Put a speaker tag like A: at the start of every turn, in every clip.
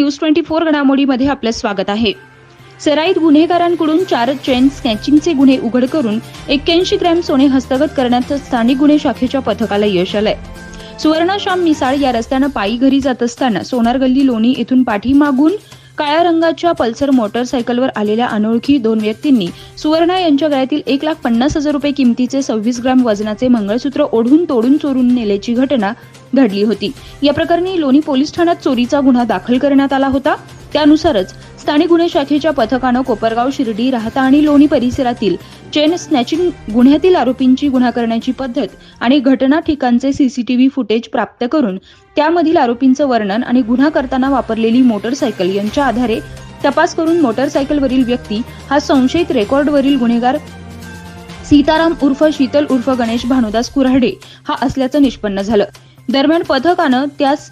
A: News twenty four घडामोडीमध्ये आपलं स्वागत आहे. सराईत गुन्हेगारांकडून चार चेन स्नॅचिंगचे गुन्हे उघड करून एक्क्याऐंशी ग्रॅम सोने हस्तगत करण्यात स्थानिक गुन्हे शाखेच्या पथकाला यश आलंय. सुवर्णाश्याम मिसाळ या रस्त्यानं पायी घरी जात असताना सोनार गल्ली लोणी येथून पाठीमागून काळ्या रंगाच्या पल्सर मोटरसायकलवर आलेल्या अनोळखी दोन व्यक्तींनी सुवर्णा यांच्या गळ्यातील एक लाख पन्नास हजार रुपये किमतीचे सव्वीस ग्राम वजनाचे मंगळसूत्र ओढून तोडून चोरून नेल्याची घटना घडली होती. या प्रकरणी लोणी पोलीस ठाण्यात चोरीचा गुन्हा दाखल करण्यात आला होता. त्यानुसारच स्थानिक गुन्हे शाखेच्या पथकानं कोपरगाव शिर्डी राहता आणि लोणी परिसरातील चेन स्नॅचिंग गुन्ह्यातील आरोपींची गुन्हा करण्याची पद्धत आणि घटना ठिकाणचे सीसीटीव्ही फुटेज प्राप्त करून त्यामधील आरोपींचं वर्णन आणि गुन्हा करताना वापरलेली मोटरसायकल यांच्या आधारे तपास करून मोटरसायकलवरील व्यक्ती हा संशयित रेकॉर्डवरील गुन्हेगार सीताराम उर्फ शीतल उर्फ गणेश भानुदास कुऱ्हाडे हा असल्याचं निष्पन्न झालं. दरम्यान पथकानं त्यास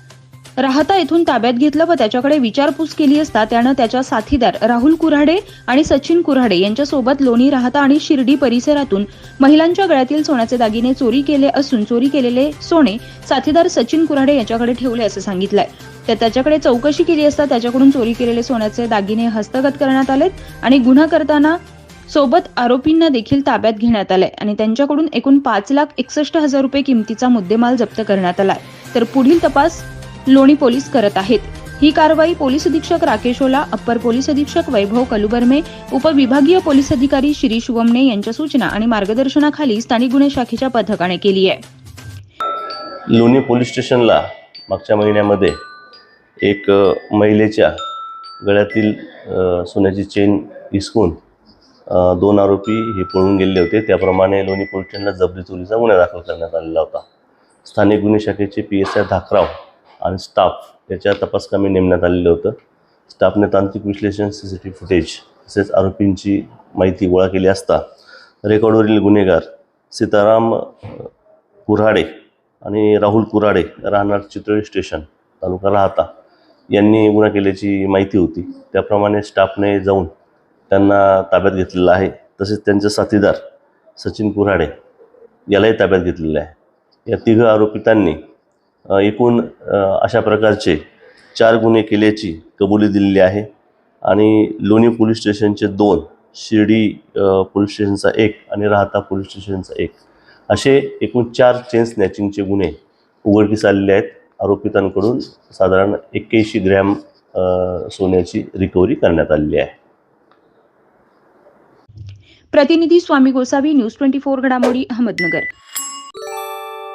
A: राहता येथून ताब्यात घेतलं व त्याच्याकडे विचारपूस केली असता त्यानं त्याच्या साथीदार राहुल कुऱ्हाडे आणि सचिन कुऱ्हाडे यांच्यासोबत लोणी राहता आणि शिर्डी परिसरातून महिलांच्या गळ्यातील सोन्याचे दागिने चोरी केले असून चोरी केलेले सोने साथीदार सचिन कुऱ्हाडे यांच्याकडे ठेवले असं सांगितलंय. तर त्याच्याकडे चौकशी केली असता त्याच्याकडून चोरी केलेले सोन्याचे दागिने हस्तगत करण्यात आलेत आणि गुन्हा करताना सोबत आरोपींना देखील ताब्यात घेण्यात आलंय आणि त्यांच्याकडून एकूण पाच लाख एकसष्ट हजार रुपये किमतीचा मुद्देमाल जप्त करण्यात आलाय. तर पुढील तपास लोणी पोलीस करत आहेत. ही कारवाई पोलीस अधीक्षक राकेश ओला अप्पर पोलीस अधीक्षक वैभव कलुबर्मे उपविभागीय पोलीस अधिकारी श्री शुभमने यांच्या सूचना आणि मार्गदर्शनाखाली स्थानिक गुन्हे शाखेच्या पथकाने केली आहे.
B: लोणी पोलीस स्टेशनला मागच्या महिन्यामध्ये एक महिलेच्या गळ्यातील सोन्याची चेन हिसकून दोन आरोपी हे पळून गेले होते. त्याप्रमाणे लोणी पोलीस स्टेशनला जबरी चोरीचा गुन्हा दाखल करण्यात आलेला होता. स्थानिक गुन्हे शाखेचे पी एस आय धाकराव आणि स्टाफ याच्या तपासकामी नेमण्यात आलेलं होतं. स्टाफने तांत्रिक विश्लेषण सी सी टी फुटेज तसेच आरोपींची माहिती गोळा केली असता रेकॉर्डवरील गुन्हेगार सीताराम कुऱ्हाडे आणि राहुल कुऱ्हाडे राहणार चितळी स्टेशन तालुका राहता यांनी गुन्हा केल्याची माहिती होती. त्याप्रमाणे स्टाफने जाऊन त्यांना ताब्यात घेतलेलं आहे. तसेच त्यांचे साथीदार सचिन कुऱ्हाडे यालाही ताब्यात घेतलेलं आहे. या तिघ आरोपितांनी एकूण अशा प्रकारचे चार गुन्हे केल्याची कबुली दिलेली आहे. आणि लोणी पोलीस स्टेशनचे दोन शिर्डी पोलीस स्टेशनचा एक आणि राहता पोलीस स्टेशनचा एक. असे एकूण चार चेन स्नॅचिंगचे गुन्हे उघडकीस आलेले आहेत. आरोपितांकडून साधारण एक्क्याऐंशी ग्रॅम सोन्याची रिकव्हरी करण्यात आलेली आहे.
A: प्रतिनिधी Swami Gosavi news twenty four घडामोडी अहमदनगर.